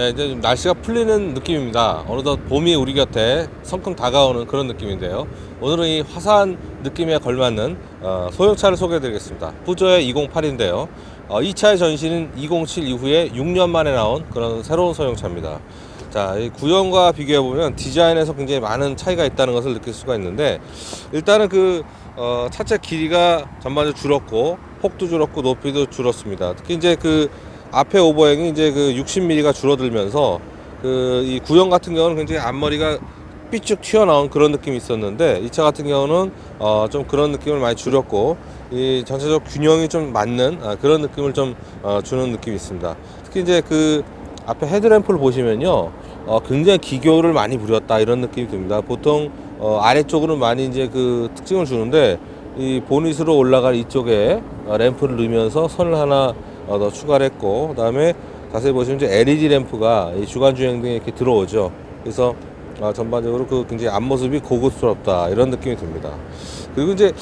네, 이제 좀 날씨가 풀리는 느낌입니다. 어느덧 봄이 우리 곁에 성큼 다가오는 그런 느낌인데요. 오늘은 이 화사한 느낌에 걸맞는 어, 소형차를 소개해드리겠습니다. 푸조의 208인데요. 어, 이 차의 전신은 207 이후에 6년 만에 나온 그런 새로운 소형차입니다. 자, 이 구형과 비교해보면 디자인에서 굉장히 많은 차이가 있다는 것을 느낄 수가 있는데, 일단은 그, 어, 차체 길이가 전반적으로 줄었고, 폭도 줄었고, 높이도 줄었습니다. 특히 이제 그, 앞에 오버행이 이제 그 60mm가 줄어들면서, 그, 이 구형 같은 경우는 굉장히 앞머리가 삐쭉 튀어나온 그런 느낌이 있었는데, 이 차 같은 경우는, 어, 좀 그런 느낌을 많이 줄였고, 이 전체적 균형이 좀 맞는 아, 그런 느낌을 좀 어, 주는 느낌이 있습니다. 특히 이제 그 앞에 헤드램프를 보시면요, 어, 굉장히 기교를 많이 부렸다 이런 느낌이 듭니다. 보통 어, 아래쪽으로 많이 이제 그 특징을 주는데 이 보닛으로 올라갈 이쪽에 어, 램프를 넣으면서 선을 하나 어, 더 추가를 했고, 그 다음에 자세히 보시면 이제 LED 램프가 이 주간 주행 등에 이렇게 들어오죠. 그래서 어, 전반적으로 그 굉장히 앞모습이 고급스럽다 이런 느낌이 듭니다. 그리고 이제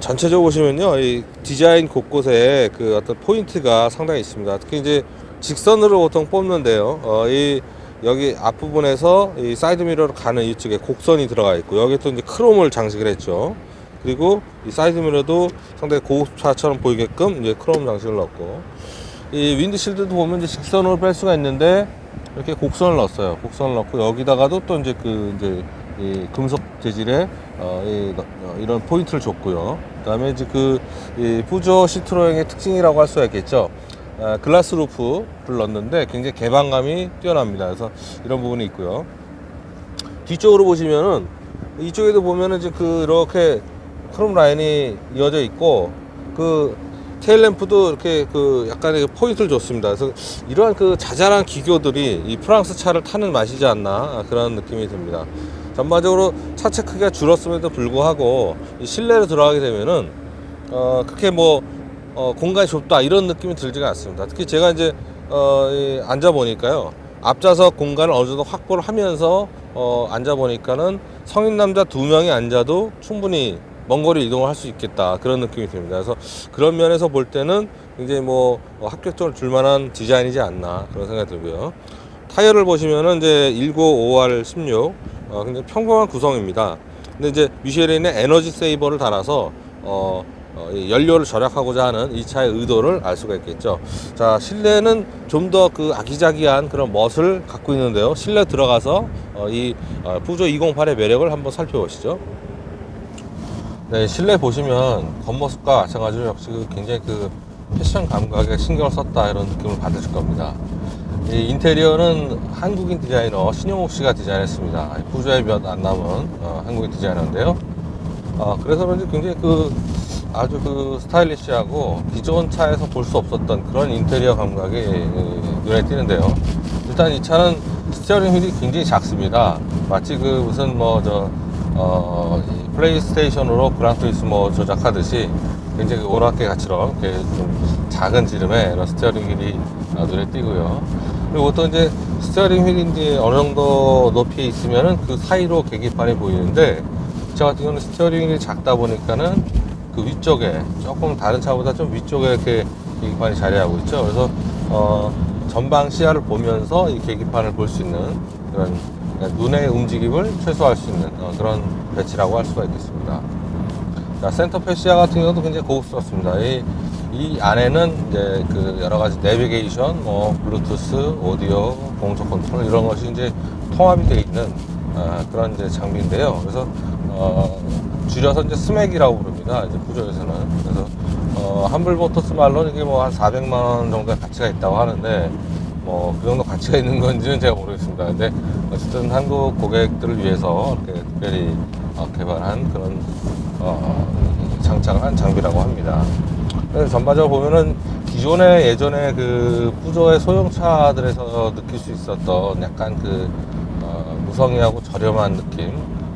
전체적으로 보시면요, 이 디자인 곳곳에 그 어떤 포인트가 상당히 있습니다. 특히 이제 직선으로 보통 뽑는데요. 어, 이 여기 앞부분에서 이 사이드 미러로 가는 이쪽에 곡선이 들어가 있고 여기 또 이제 크롬을 장식을 했죠. 그리고 이 사이드 미러도 상당히 고급차처럼 보이게끔 이제 크롬 장식을 넣었고 이 윈드실드도 보면 이제 직선으로 뺄 수가 있는데 이렇게 곡선을 넣었어요. 곡선을 넣고 여기다가도 또 이제 그 이제 이 금속 재질의 어, 이, 어, 이런 포인트를 줬고요. 그다음에 이제 그이 푸조 시트로행의 특징이라고 할 수가 있겠죠. 아, 글라스 루프를 넣었는데 굉장히 개방감이 뛰어납니다. 그래서 이런 부분이 있고요. 뒤쪽으로 보시면은 이쪽에도 보면은 이제 그 이렇게 크롬 라인이 이어져 있고 그 테일 램프도 이렇게 그 약간의 포인트를 줬습니다. 그래서 이러한 그 자잘한 기교들이 이 프랑스 차를 타는 맛이지 않나 그런 느낌이 듭니다. 전반적으로 차체 크기가 줄었음에도 불구하고 이 실내로 들어가게 되면은 어 그렇게 뭐 어, 공간이 좁다 이런 느낌이 들지가 않습니다. 특히 제가 이제 어, 이 앉아 보니까요 앞좌석 공간을 어느 정도 확보를 하면서 어, 앉아 보니까는 성인 남자 두 명이 앉아도 충분히 먼 거리 이동을 할 수 있겠다 그런 느낌이 듭니다. 그래서 그런 면에서 볼 때는 굉장히 뭐 어, 합격점을 줄 만한 디자인이지 않나 그런 생각이 들고요. 타이어를 보시면은 이제 1955R 16 어, 굉장히 평범한 구성입니다. 근데 이제 미쉐린의 에너지 세이버를 달아서 어, 어, 이 연료를 절약하고자 하는 이 차의 의도를 알 수가 있겠죠. 자, 실내는 좀 더 그 아기자기한 그런 멋을 갖고 있는데요. 실내 들어가서 어, 이 어, 푸조 208의 매력을 한번 살펴보시죠. 네, 실내 보시면 겉모습과 마찬가지로 역시 그 굉장히 그 패션 감각에 신경을 썼다 이런 느낌을 받으실 겁니다. 이 인테리어는 한국인 디자이너 신용욱 씨가 디자인했습니다. 푸조에 몇안 남은 어, 한국인 디자이너인데요. 어, 그래서 그런지 굉장히 그 아주 그 스타일리시하고 기존 차에서 볼 수 없었던 그런 인테리어 감각이 예, 눈에 띄는데요. 일단 이 차는 스티어링 휠이 굉장히 작습니다. 마치 그 무슨 뭐저 어, 이 플레이스테이션으로 그랑투리스모 조작하듯이 굉장히 오락계 이렇게 좀 작은 지름의 스티어링 휠이 어, 눈에 띄고요. 그리고 또 이제 스티어링 이제 어느 정도 높이에 있으면은 그 사이로 계기판이 보이는데 이차 같은 경우는 스티어링 휠이 작다 보니까는 그 위쪽에 조금 다른 차보다 좀 위쪽에 이렇게 계기판이 자리하고 있죠. 그래서 어, 전방 시야를 보면서 이 계기판을 볼 수 있는 그런 눈의 움직임을 최소화할 수 있는 어, 그런 배치라고 할 수가 있겠습니다. 자, 센터 패시아 같은 경우도 굉장히 고급스럽습니다. 이, 이 안에는 이제 그 여러 가지 내비게이션, 뭐 블루투스, 오디오, 공조 컨트롤 이런 것이 이제 통합이 되어 있는 어, 그런 이제 장비인데요. 그래서 어, 줄여서 이제 스맥이라고 부릅니다. 이제 부조에서는 그래서 어, 한불 모터스 말로는 이게 뭐 한 400만 원 정도의 가치가 있다고 하는데 뭐 그 정도 가치가 있는 건지는 제가 모르겠습니다. 근데 어쨌든 한국 고객들을 위해서 이렇게 특별히 어, 개발한 그런 어, 장착을 한 장비라고 합니다. 전반적으로 보면은 기존의 예전에 그 푸조의 소형차들에서 느낄 수 있었던 약간 그 어, 무성의하고 저렴한 느낌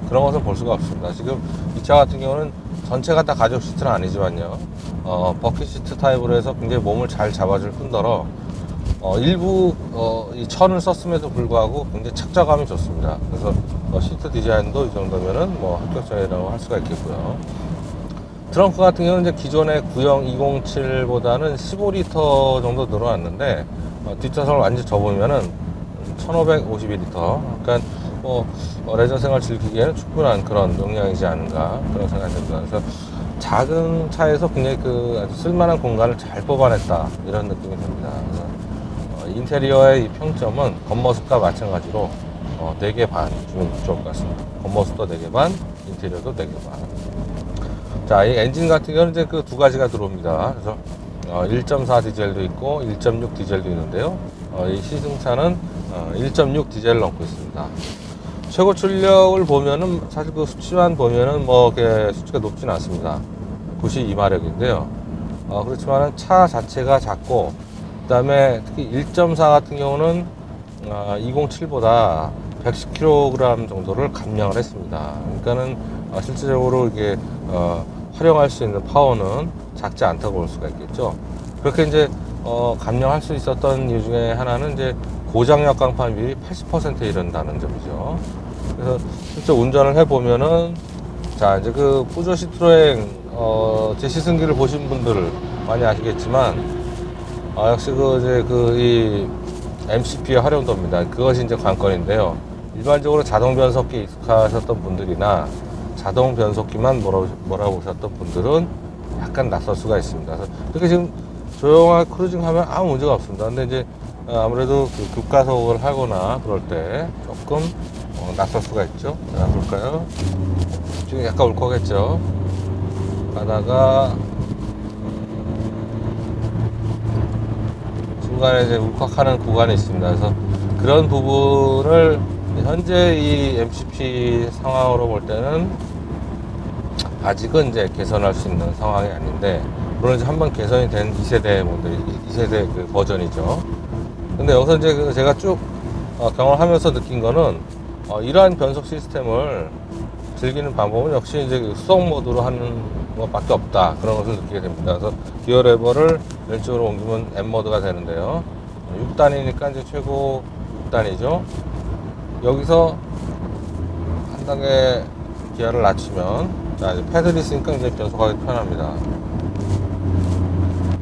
그런 것을 볼 수가 없습니다. 지금 이 차 같은 경우는 전체가 다 가죽 시트는 아니지만요. 어, 버킷 시트 타입으로 해서 굉장히 몸을 잘 잡아줄 뿐더러 어, 일부 어, 이 천을 썼음에도 불구하고 굉장히 착자감이 좋습니다. 그래서 어, 시트 디자인도 이 정도면은 뭐 합격점이라고 할 수가 있겠고요. 트렁크 같은 경우는 이제 기존의 구형 207보다는 15리터 정도 늘어났는데 어, 뒷좌석을 완전히 접으면은 1552리터. 그러니까 뭐 어, 레저 생활 즐기기에는 충분한 그런 용량이지 않은가 그런 생각이 듭니다. 그래서 작은 차에서 굉장히 그 아주 쓸만한 공간을 잘 뽑아냈다 이런 느낌이 듭니다. 어, 인테리어의 이 평점은 겉모습과 마찬가지로 어, 4개 반 주면 좋을 것 같습니다. 겉모습도 4개 반, 인테리어도 4개 반. 자, 이 엔진 같은 경우는 이제 그 두 가지가 들어옵니다. 그래서 어, 1.4 디젤도 있고 1.6 디젤도 있는데요. 어, 이 시승차는 어, 1.6 디젤을 넣고 있습니다. 최고 출력을 보면은 사실 그 수치만 보면은 뭐 이렇게 수치가 높지는 않습니다. 92마력인데요. 어, 그렇지만은 차 자체가 작고 그다음에 특히 1.4 같은 경우는 어, 207보다 110kg 정도를 감량을 했습니다. 그러니까는 어, 실질적으로 이게 어, 활용할 수 있는 파워는 작지 않다고 볼 수가 있겠죠. 그렇게 이제 어, 감량할 수 있었던 이유 중에 하나는 이제 고장력 강판 비율이 80%에 이른다는 점이죠. 그래서 실제 운전을 해보면은 자 이제 그 뿌조 시트로행 어, 제 시승기를 보신 분들 많이 아시겠지만 아, 역시 그 이제 그 이 MCP의 활용도입니다. 그것이 이제 관건인데요. 일반적으로 자동 변속기 익숙하셨던 분들이나 자동 변속기만 몰아, 몰아보셨던 분들은 약간 낯설 수가 있습니다. 그래서 지금 조용하게 크루징 하면 아무 문제가 없습니다. 근데 이제 어, 아무래도 그 급가속을 하거나 그럴 때 조금 어, 낯설 수가 있죠. 자, 볼까요? 지금 약간 울컥했죠. 가다가 중간에 이제 울컥하는 구간이 있습니다. 그래서 그런 부분을 현재 이 MCP 상황으로 볼 때는 아직은 이제 개선할 수 있는 상황이 아닌데 물론 이제 한번 개선이 된 2세대 모델, 2세대 그 버전이죠. 근데 여기서 이제 그 제가 쭉 어, 경험하면서 느낀 거는 어, 이러한 변속 시스템을 즐기는 방법은 역시 이제 그 수동 모드로 하는 것밖에 없다 그런 것을 느끼게 됩니다. 그래서 기어 레버를 왼쪽으로 옮기면 M 모드가 되는데요. 6단이니까 이제 최고 6단이죠. 여기서 한 단계 기어를 낮추면 자 이제 페달이 있으니까 이제 변속하기 편합니다.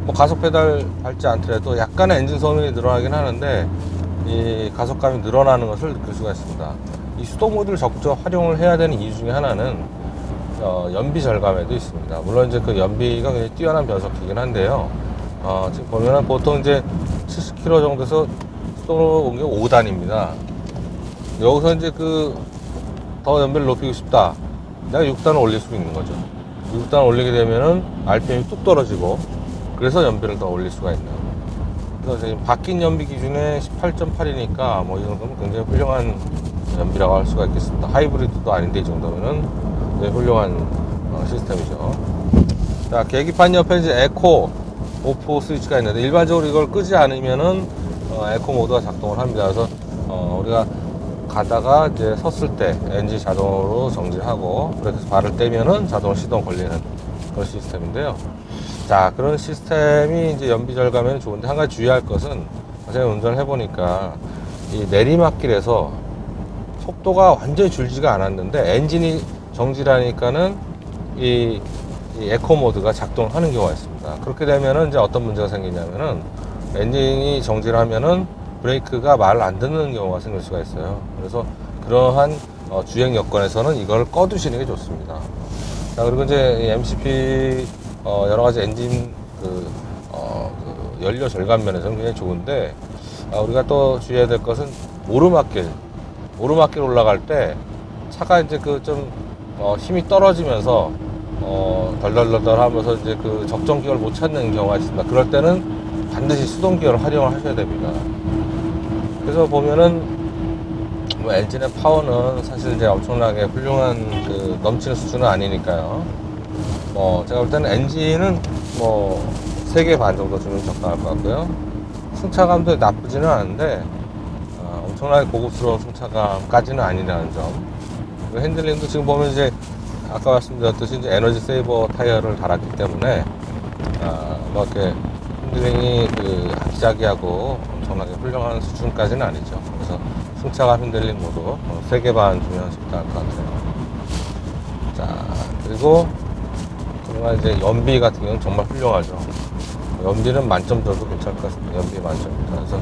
뭐 가속 페달 밟지 않더라도 약간의 엔진 소음이 늘어나긴 하는데 이 가속감이 늘어나는 것을 느낄 수가 있습니다. 이 수동 모드를 적극적으로 활용을 해야 되는 이유 중에 하나는 어, 연비 절감에도 있습니다. 물론 이제 그 연비가 굉장히 뛰어난 변속기긴 한데요. 어, 지금 보면은 보통 이제 70km 정도에서 수동으로 옮겨 5단입니다. 여기서 이제 그 더 연비를 높이고 싶다. 내가 6단을 올릴 수 있는 거죠. 6단 올리게 되면은 RPM이 뚝 떨어지고 그래서 연비를 더 올릴 수가 있는. 그래서 지금 바뀐 연비 기준에 18.8이니까 뭐 이 정도면 굉장히 훌륭한 연비라고 할 수가 있겠습니다. 하이브리드도 아닌데 이 정도면은 훌륭한 어, 시스템이죠. 자 계기판 옆에 이제 에코 오프 스위치가 있는데 일반적으로 이걸 끄지 않으면은 어, 에코 모드가 작동을 합니다. 그래서 어, 우리가 가다가 이제 섰을 때 엔진 자동으로 정지하고 브레이크 발을 떼면은 자동 시동 걸리는 그런 시스템인데요. 자 그런 시스템이 이제 연비 절감에는 좋은데 한 가지 주의할 것은 제가 운전을 해보니까 이 내리막길에서 속도가 완전히 줄지가 않았는데 엔진이 정지라니까는 이, 이 에코 모드가 작동하는 경우가 있습니다. 그렇게 되면은 이제 어떤 문제가 생기냐면은 엔진이 정지를 하면은 브레이크가 말을 안 듣는 경우가 생길 수가 있어요. 그래서 그러한 어, 주행 여건에서는 이걸 꺼두시는 게 좋습니다. 자 그리고 이제 이 MCP 어, 여러 가지 엔진 그, 어, 그 연료 절감 면에서는 굉장히 좋은데 아, 우리가 또 주의해야 될 것은 오르막길 오르막길 올라갈 때 차가 이제 그좀 어, 힘이 떨어지면서 어, 덜덜덜덜 하면서 이제 그 적정 기어를 못 찾는 경우가 있습니다. 그럴 때는 반드시 수동 기어를 활용을 하셔야 됩니다. 그래서 보면은 뭐 엔진의 파워는 사실 이제 엄청나게 훌륭한 그 넘치는 수준은 아니니까요. 뭐 제가 볼 때는 엔진은 뭐 3개 반 정도 주면 적당할 것 같고요. 승차감도 나쁘지는 않은데 어, 엄청나게 고급스러운 승차감까지는 아니라는 점. 그리고 핸들링도 지금 보면 이제 아까 말씀드렸듯이 이제 에너지 세이버 타이어를 달았기 때문에 아, 뭐 이렇게 핸들링이 그 아기자기하고 엄청나게 훌륭한 수준까지는 아니죠. 그래서 승차감 핸들링 모두 3개 반 주면 적당할 것 같아요. 자, 그리고 정말 이제 연비 같은 경우는 정말 훌륭하죠. 연비는 만점 줘도 괜찮을 것 같습니다. 연비 만점입니다. 그래서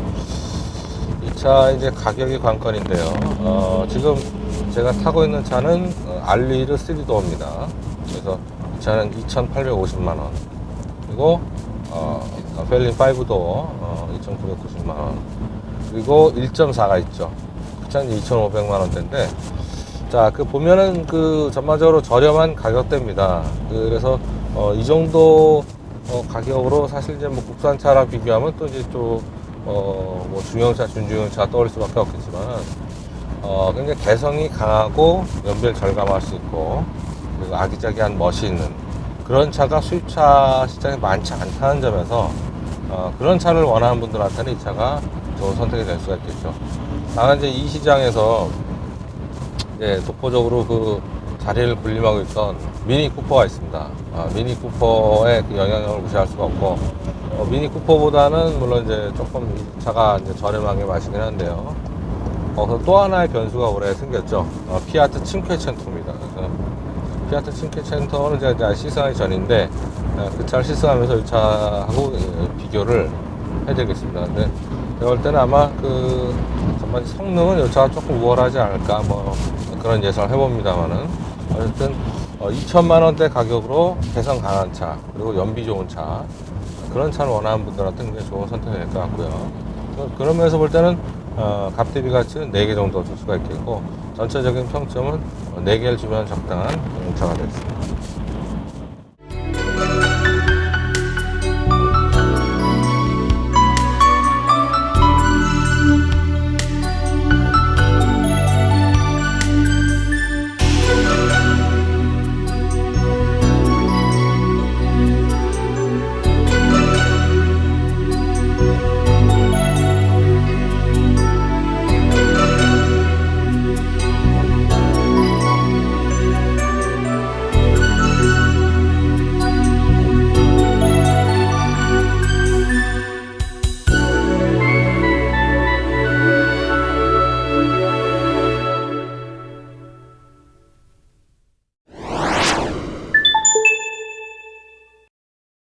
이 자, 이제 가격이 관건인데요. 어, 지금 제가 타고 있는 차는 어, 알리르 3도어입니다. 그래서 이 차는 2,850만 원. 그리고 어, 펠린 5도어 어, 2,990만 원. 그리고 1.4가 있죠. 그 차는 2,500만 원대인데 자, 그 보면은 그 전반적으로 저렴한 가격대입니다. 그래서 어, 이 정도 어, 가격으로 사실 이제 뭐 국산차랑 비교하면 또 이제 또 어, 뭐 중형차, 준중형차 떠올 수밖에 없겠지만 어, 굉장히 개성이 강하고 연비를 절감할 수 있고 그리고 아기자기한 멋이 있는 그런 차가 수입차 시장에 많지 않다는 점에서 어, 그런 차를 원하는 분들한테는 이 차가 좋은 선택이 될 수가 있겠죠. 다만 이제 이 시장에서 이제 독보적으로 그 자리를 군림하고 있던 미니 쿠퍼가 있습니다. 아, 미니 쿠퍼의 그 영향력을 무시할 수가 없고, 어, 미니 쿠퍼보다는 물론 이제 조금 이 차가 이제 저렴하게 마시긴 한데요. 거기서 또 하나의 변수가 올해 생겼죠. 어, 피아트 칭퀘첸토입니다. 피아트 칭퀘첸토는 제가 이제 시승하기 전인데, 어, 그 차를 시승하면서 이 차하고 예, 비교를 해드리겠습니다. 근데 제가 볼 때는 아마 그 전반 성능은 이 차가 조금 우월하지 않을까 뭐 그런 예상을 해봅니다만은 어쨌든 어, 2천만 원대 가격으로 개성 강한 차 그리고 연비 좋은 차 그런 차를 원하는 분들한테 굉장히 좋은 선택이 될 것 같고요. 그- 그런 면에서 볼 때는 어, 값대비 가치는 4개 정도 줄 수가 있겠고 전체적인 평점은 4개를 주면 적당한 차가 되겠습니다.